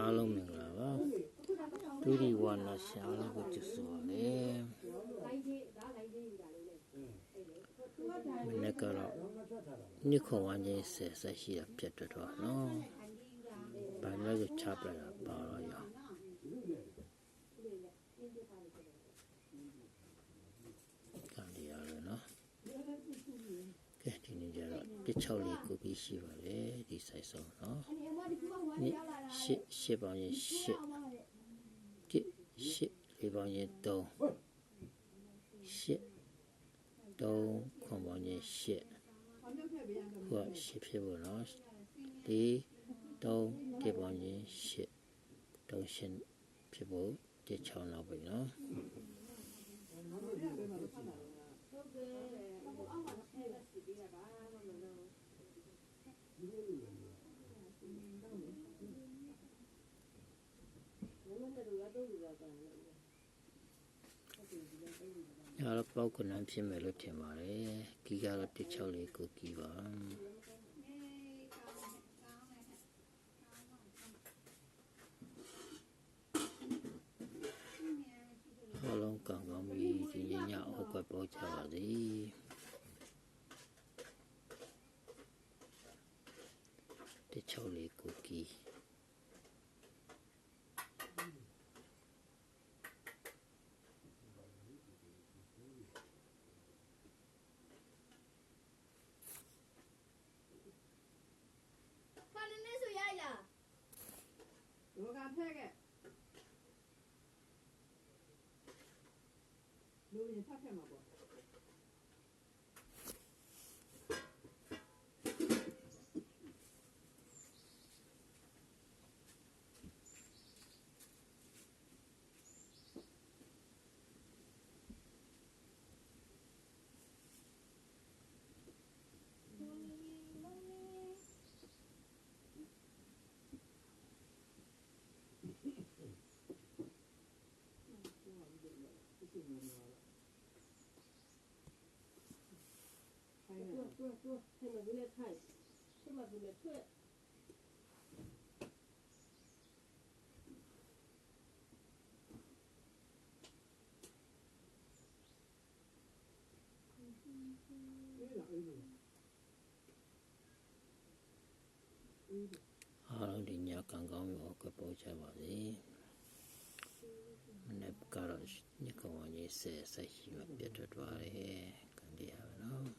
အားလုံးမင်္ဂလာပါဒုတိဝါနာရှာလို့ကိုကျဆိုပါလေမနေ့ကတော့နိခောဝန်းချင်းဆယ်ဆက်ရှိတာပြတ်ထွက်တော့နော်ဘာလဲကိုချပလာပါတော့ရအောင်ကံဒီရရနော်ကဲဒီနေ့ကျတော့တစ်ချောက်လေးကိုပြီးရှိပါလေဒီဆိုင်ဆုံးနော်นี่ ရှစ်ရှစ်ပေါင်းရင်ရှစ်တစ်ရှစ်လေးပေါင်းရင်3ရှစ်3ခွန်ပေါင်းရင်ရှစ်ဟိုကရှစ်ဖြစ်ဖို့နော်ဒီ3တစ်ပေါင်းရင်ရှစ်3ရှစ်ဖြစ်ဖို့တစ်6လောက်ပြီနော် ညာတော့ပေါက်ကနန်းဖြစ်မယ်လို့ထင်ပါတယ်ကီကတော့တစ်6လေးကိုကီပါအလုံးကောင်းကောင်းပြီးဒီညညအဟုတ်ကပေါက်ကြပါစေတစ်6လေးကိုကီ second. Moving the top camera. ตัวตัวตัวให้มันดูแลไข่ให้มันดูแลเพื่อนအားလုံးဒီညကံကောင်းပြီးဟောကပေါ်ချပါစေ။မနေ့ ကတော့ညကဝန်းကြီးဆယ်ဆက်ရှိမှပြတ်ထွက်သွားတယ်ကံတရားပဲနော်